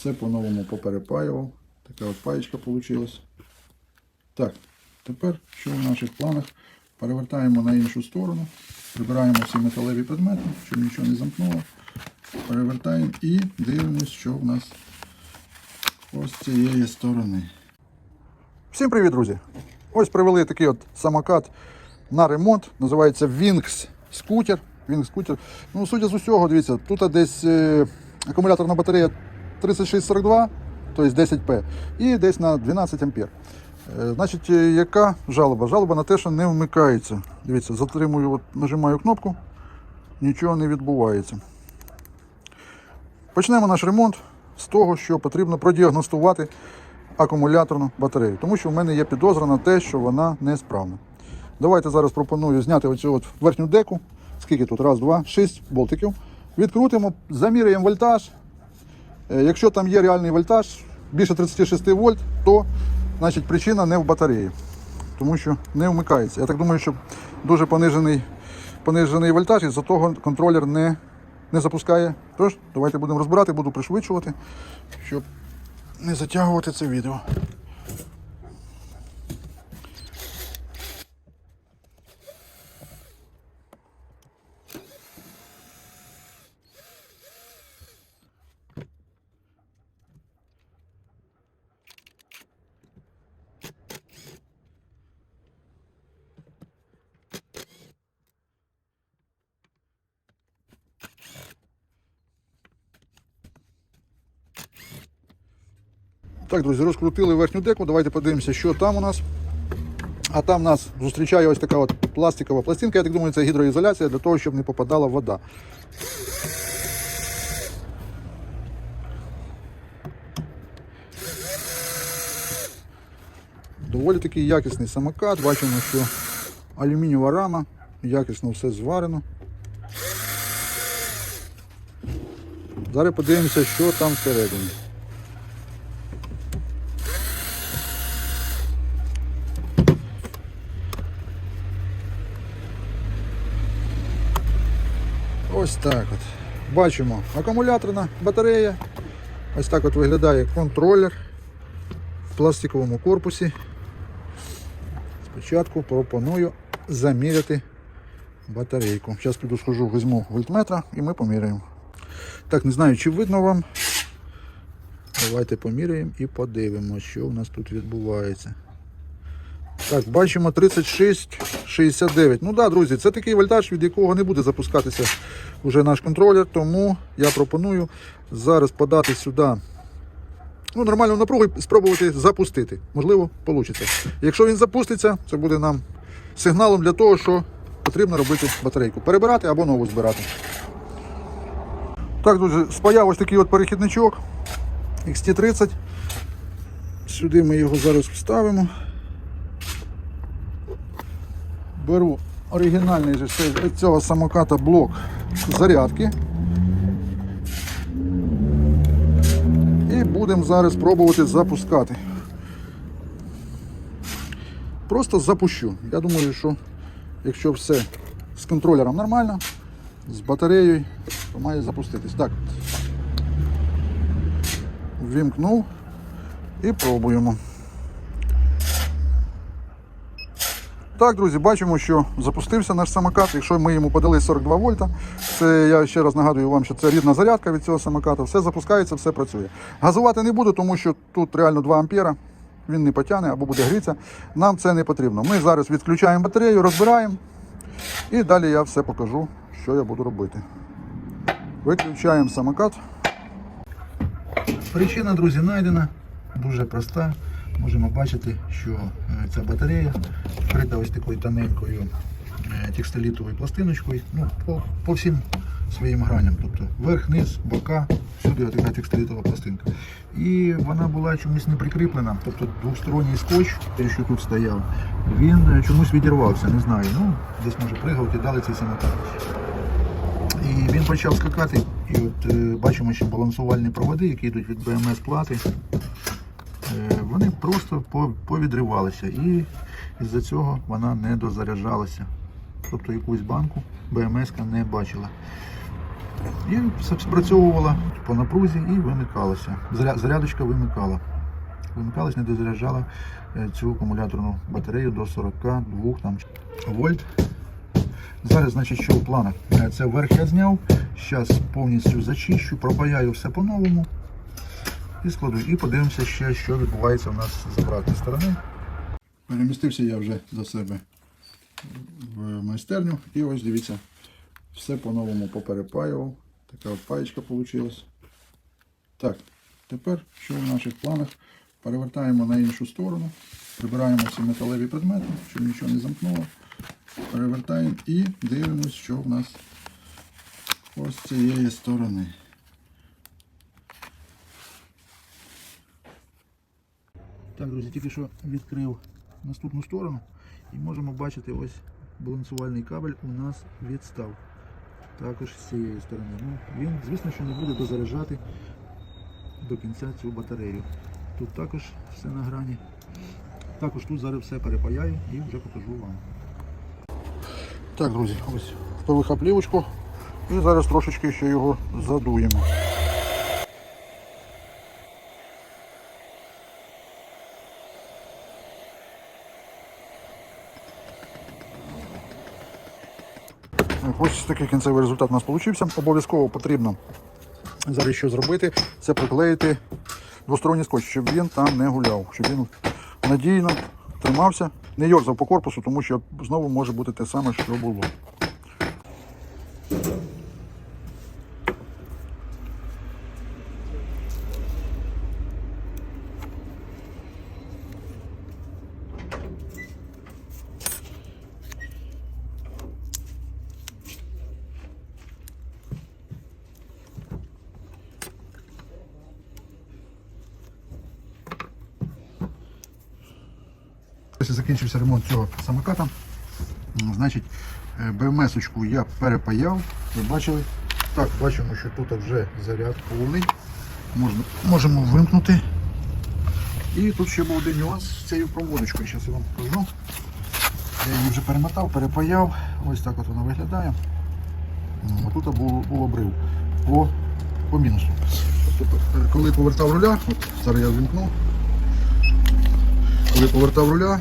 Все по-новому поперепаював. Така от паєчка вийшла. Так, тепер що в наших планах? Перевертаємо на іншу сторону, прибираємо всі металеві предмети, щоб нічого не замкнуло. Перевертаємо і дивимося, що в нас ось з цієї сторони. Всім привіт, друзі! Ось привели такий от самокат на ремонт. Називається Wings Scooter. Wings Scooter. Ну, судя з усього, дивіться, тут десь е, акумуляторна батарея 3642, тобто 10П, і десь на 12 ампер. Е, Значить, е, яка жалоба? Жалоба на те, що не вмикається. Дивіться, затримую, от, нажимаю кнопку, нічого не відбувається. Почнемо наш ремонт з того, що потрібно продіагностувати акумуляторну батарею, тому що в мене є підозра на те, що вона несправна. Давайте зараз пропоную зняти оцю от верхню деку. Скільки тут? Раз, два, шість болтиків. Відкрутимо, заміряємо вольтаж. Е, Якщо там є реальний вольтаж більше 36 вольт, то значить причина не в батареї, тому що не вмикається. Я так думаю, що дуже понижений, понижений вольтаж, і за того контролер не, не запускає. Тож, давайте будемо розбирати, буду пришвидшувати, щоб не затягувати це відео. Так, друзі, розкрутили верхню деку. Давайте подивимося, що там у нас. А там нас зустрічає ось така от пластикова пластинка. Я так думаю, це гідроізоляція для того, щоб не попадала вода. Доволі такий якісний самокат. Бачимо, що алюмінієва рама, якісно все зварено. Зараз подивимося, що там всередині. Ось так от. Бачимо акумуляторна батарея. Ось так от виглядає контролер в пластиковому корпусі. Спочатку пропоную заміряти батарейку. Зараз піду схожу, візьму вольтметра і ми поміряємо. Так, не знаю, чи видно вам. Давайте поміряємо і подивимося, що у нас тут відбувається. Так, бачимо 36,69. Ну так, да, друзі, це такий вольтаж, від якого не буде запускатися вже наш контролер, тому я пропоную зараз подати сюди ну, нормальну напругу і спробувати запустити. Можливо, вийде. Якщо він запуститься, це буде нам сигналом для того, що потрібно робити батарейку. Перебирати або нову збирати. Так, друзі, спаяв ось такий от перехідничок XT30. Сюди ми його зараз вставимо. Беру оригінальний цього самоката блок зарядки. І будемо зараз пробувати запускати. Просто запущу. Я думаю, що якщо все з контролером нормально, з батареєю, то має запуститись. Так. Ввімкнув і пробуємо. Так, друзі, бачимо, що запустився наш самокат. Якщо ми йому подали 42 вольта, це я ще раз нагадую вам, що це рідна зарядка від цього самоката. Все запускається, все працює. Газувати не буду, тому що тут реально 2 ампера. Він не потягне або буде грітися. Нам це не потрібно. Ми зараз відключаємо батарею, розбираємо і далі я все покажу, що я буду робити. Виключаємо самокат. Причина, друзі, знайдена. Дуже проста. Можемо бачити, що е, ця батарея вкрита ось такою тоненькою е, текстолітовою пластиночкою ну, по, по всім своїм граням. Тобто верх, низ, бока, всюди така текстолітова пластинка. І вона була чомусь не прикріплена. Тобто двосторонній скотч, той, що тут стояв, він е, чомусь відірвався, не знаю. Ну, десь може пригав і цей самокат. І він почав скакати, і от бачимо, що балансувальні проводи, які йдуть від БМС плати, вони просто повідривалися. І із-за цього вона не дозаряджалася. Тобто якусь банку БМС не бачила. І спрацьовувала по напрузі і вимикалася. Зарядочка вимикала. Вимикалась, не дозаряджала е, цю акумуляторну батарею до 42 там, вольт. Зараз, значить, що в планах? Е, Це верх я зняв. Зараз повністю зачищу, пропаяю все по-новому і складу. І подивимося ще, що відбувається у нас з обратної сторони. Перемістився я вже за себе в майстерню. І ось дивіться, все по-новому поперепаював. Така паєчка вийшла. Так, тепер що в наших планах? Перевертаємо на іншу сторону, прибираємо всі металеві предмети, щоб нічого не замкнуло. Перевертаємо і дивимося, що в нас ось з цієї сторони. Так, друзі, тільки що відкрив наступну сторону і можемо бачити ось балансувальний кабель у нас відстав. Також з цієї сторони. Ну, він, звісно, що не буде дозаряджати до кінця цю батарею. Тут також все на грані. Також тут зараз все перепаяю і вже покажу вам. Так, друзі, ось впивиха плівочку і зараз трошечки ще його задуємо. Ось такий кінцевий результат у нас вийшов. Обов'язково потрібно зараз що зробити, це приклеїти двосторонній скотч, щоб він там не гуляв, щоб він надійно тримався, не йорзав по корпусу, тому що знову може бути те саме, що було. Ось закінчився ремонт цього самоката. Значить, е, БМС-очку я перепаяв. Ви бачили? Так, бачимо, що тут вже заряд повний. Можна, можемо вимкнути. І тут ще був один нюанс з цією проводочкою. Зараз я вам покажу. Я її вже перемотав, перепаяв. Ось так от вона виглядає. М, Отут був, був обрив по, по мінусу. Тобто, е, коли повертав руля, зараз я вимкну. Коли повертав руля,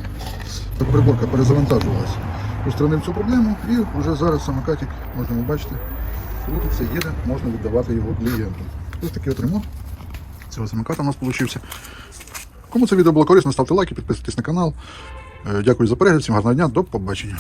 приборка перезавантажувалася. Устранив цю проблему і вже зараз самокатик, можна бачити, все їде, можна віддавати його клієнту. Ось такий от ремонт цього самоката у нас вийшов. Кому це відео було корисно, ставте лайки, підписуйтесь на канал. Е, Дякую за перегляд, всім гарного дня, до побачення.